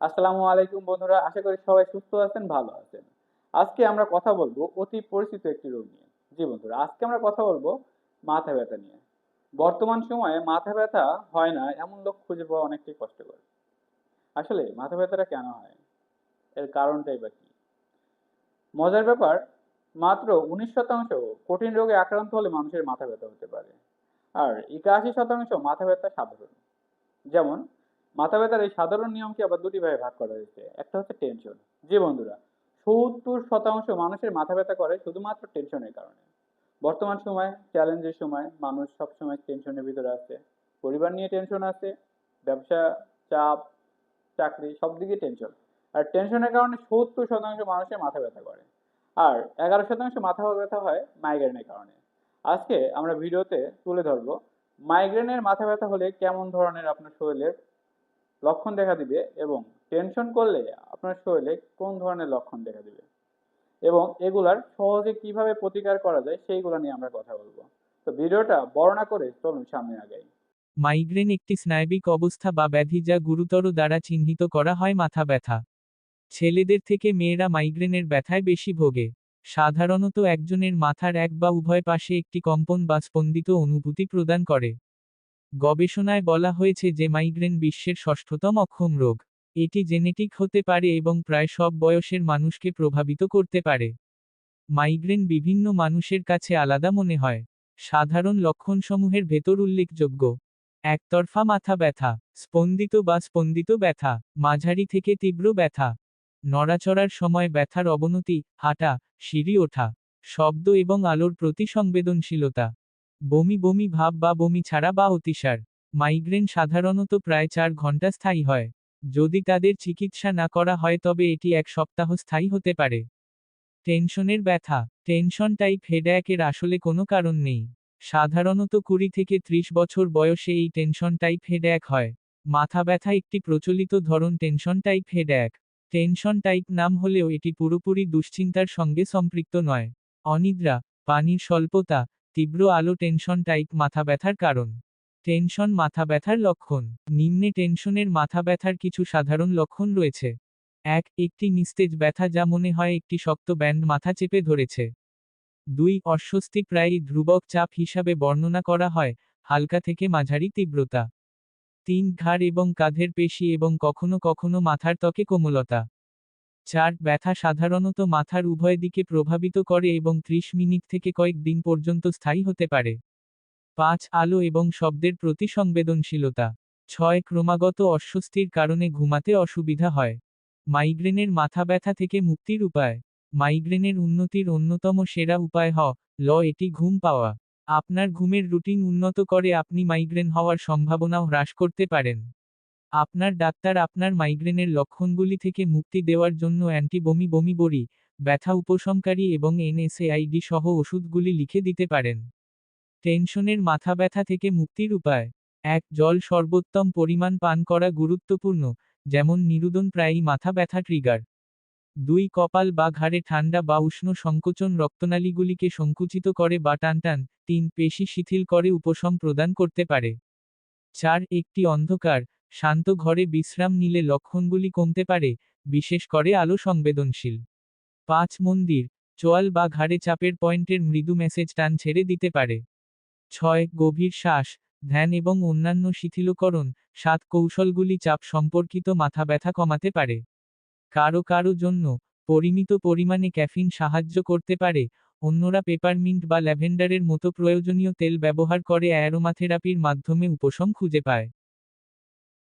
আসসালামু আলাইকুম বন্ধুরা, আশা করি সবাই সুস্থ আছেন, ভালো আছেন। আজকে আমরা কথা বলব অতি পরিচিত একটি রোগ নিয়ে। জি বন্ধুরা, আজকে আমরা কথা বলব মাথা ব্যথা নিয়ে। বর্তমান সময়ে মাথা ব্যথা হয় না, এমন লোক খুঁজে পাওয়া অনেকটাই কষ্টকর। আসলে মাথা ব্যথাটা কেন হয়? এর কারণটাই বা কি? মজার ব্যাপার, মাত্র উনিশ শতাংশ কঠিন রোগে আক্রান্ত হলে মানুষের মাথা ব্যথা হতে পারে। আর একাশি শতাংশ মাথা ব্যথা সাধারণ। যেমন মাথা ব্যথার এই সাধারণ নিয়মকে আবার দুটি ভাগে ভাগ করা হয়েছে। একটা হচ্ছে টেনশন জি বন্ধুরা, সত্তর শতাংশ মানুষের মাথা ব্যথা করে শুধুমাত্র টেনশনের কারণে। বর্তমান সময় চ্যালেঞ্জের সময় মানুষ সবসময় টেনশনের ভিতরে আছে। পরিবার নিয়ে টেনশন আছে, ব্যবসা, চাপ, চাকরি সব দিকে টেনশন আর টেনশনের কারণে সত্তর শতাংশ মানুষের মাথা ব্যথা করে। আর এগারো শতাংশ মাথা ব্যথা হয় মাইগ্রেনের কারণে। আজকে আমরা ভিডিওতে তুলে ধরবো মাইগ্রেনের মাথা ব্যথা হলে কেমন ধরনের আপনার শরীরের লক্ষণ দেখা দিবে এবং টেনশন করলে আপনার শরীরে কোন ধরনের লক্ষণ দেখা দিবে? এবং এগুলার সহজে কীভাবে প্রতিকার করা যায় সেইগুলো নিয়ে আমরা কথা বলব। তো ভিডিওটা বর্ণনা করে চলুন সামনে আগাই। মাইগ্রেন একটি স্নায়বিক অবস্থা বা ব্যাধি যা গুরুতর দ্বারা চিহ্নিত করা হয় মাথা ব্যথা। ছেলেদের থেকে মেয়েরা মাইগ্রেনের ব্যথায় বেশি ভোগে। সাধারণত একজনের মাথার এক বা উভয় পাশে একটি কম্পন বা স্পন্দিত অনুভূতি প্রদান করে। গবেষণায় বলা হয়েছে যে মাইগ্রেন বিশ্বের ষষ্ঠতম অক্ষম রোগ। এটি জেনেটিক হতে পারে এবং প্রায় সব বয়সের মানুষকে প্রভাবিত করতে পারে। মাইগ্রেন বিভিন্ন মানুষের কাছে আলাদা মনে হয়। সাধারণ লক্ষণসমূহের ভেতর উল্লেখযোগ্য। একতরফা মাথা ব্যথা, স্পন্দিত বা স্পন্দিত ব্যথা, মাঝারি থেকে তীব্র ব্যথা, নড়াচড়ার সময় ব্যথার অবনতি, হাঁটা, সিঁড়ি ওঠা, শব্দ এবং আলোর প্রতি সংবেদনশীলতা। বমি বমি ভাব বা বমি ছাড়া বা অতিসার। মাইগ্রেন সাধারণত প্রায় চার ঘণ্টা স্থায়ী হয়। যদি তাদের চিকিৎসা না করা হয় তবে এটি এক সপ্তাহ স্থায়ী হতে পারে। টেনশনের ব্যথা। টেনশন টাইপ হেডএকের আসলে কোনো কারণ নেই। সাধারণত কুড়ি থেকে ত্রিশ বছর বয়সে এই টেনশন টাইপ হেডএক হয়। মাথা ব্যথা একটি প্রচলিত ধরন tension type headache. Tension type নাম হলেও এটি পুরোপুরি দুশ্চিন্তার সঙ্গে সম্পৃক্ত নয়। অনিদ্রা, পানির স্বল্পতা তীব্র আলো টেনশন টাইপ মাথা ব্যথার কারণ। টেনশন মাথা ব্যথার লক্ষণ। নিম্নে টেনশনের মাথা ব্যথার কিছু সাধারণ লক্ষণ রয়েছে। এক, একটি নিস্তেজ ব্যথা যা মনে হয় একটি শক্ত ব্যান্ড মাথা চেপে ধরেছে। দুই, অস্বস্তি প্রায়ই ধ্রুবক চাপ হিসাবে বর্ণনা করা হয়, হালকা থেকে মাঝারি তীব্রতা। তিন, ঘাড় এবং কাঁধের পেশি এবং কখনো কখনো মাথার ত্বকে কোমলতা। চার ব্যথা সাধারণত মাথার উভয় দিকে প্রভাবিত করে এবং ত্রিশ মিনিট থেকে কয়েক দিন পর্যন্ত স্থায়ী হতে পারে। পাঁচ, আলো এবং শব্দের প্রতি সংবেদনশীলতা। ছয়, ক্রমাগত অস্বস্তির কারণে ঘুমাতে অসুবিধা হয়। মাইগ্রেনের মাথা ব্যথা থেকে মুক্তির উপায়। মাইগ্রেনের উন্নতির অন্যতম সেরা উপায় হ, ল, এটি ঘুম পাওয়া। আপনার ঘুমের রুটিন উন্নত করে আপনি মাইগ্রেন হওয়ার সম্ভাবনাও হ্রাস করতে পারেন। আপনার ডাক্তার আপনার মাইগ্রেনের লক্ষণগুলি থেকে মুক্তি দেওয়ার জন্য অ্যান্টি বমি বমি বড়ি, ব্যথা উপশমকারী এবং এনএসএআইডি সহ ওষুধগুলি লিখে দিতে পারেন। টেনশনের মাথা ব্যথা থেকে মুক্তির উপায়। এক, জল সর্বোত্তম পরিমাণ পান করা গুরুত্বপূর্ণ, যেমন নিরুদন প্রায়ই মাথা ব্যথা ট্রিগার দুই, কপাল বা ঘাড়ে ঠান্ডা বা উষ্ণ সংকোচন রক্তনালীগুলিকে সংকুচিত করে বা টানটান তিন, পেশি শিথিল করে উপশম প্রদান করতে পারে। চার, একটি অন্ধকার শান্ত ঘরে বিশ্রাম নিলে লক্ষণগুলি কমতে পারে, বিশেষ করে আলো সংবেদনশীল। পাঁচ মন্দির, চোয়াল বা ঘাড়ে চাপের পয়েন্টের মৃদু মেসেজ টান ছেড়ে দিতে পারে। ছয়, গভীর শ্বাস, ধ্যান এবং অন্যান্য শিথিলকরণ, সাত কৌশলগুলি চাপ সম্পর্কিত মাথা ব্যথা কমাতে পারে। কারও কারও জন্য, পরিমিত পরিমাণে ক্যাফিন সাহায্য করতে পারে, অন্যরা পেপারমিন্ট বা ল্যাভেন্ডারের মতো প্রয়োজনীয় তেল ব্যবহার করে অ্যারোমাথেরাপির মাধ্যমে উপশম খুঁজে পায়।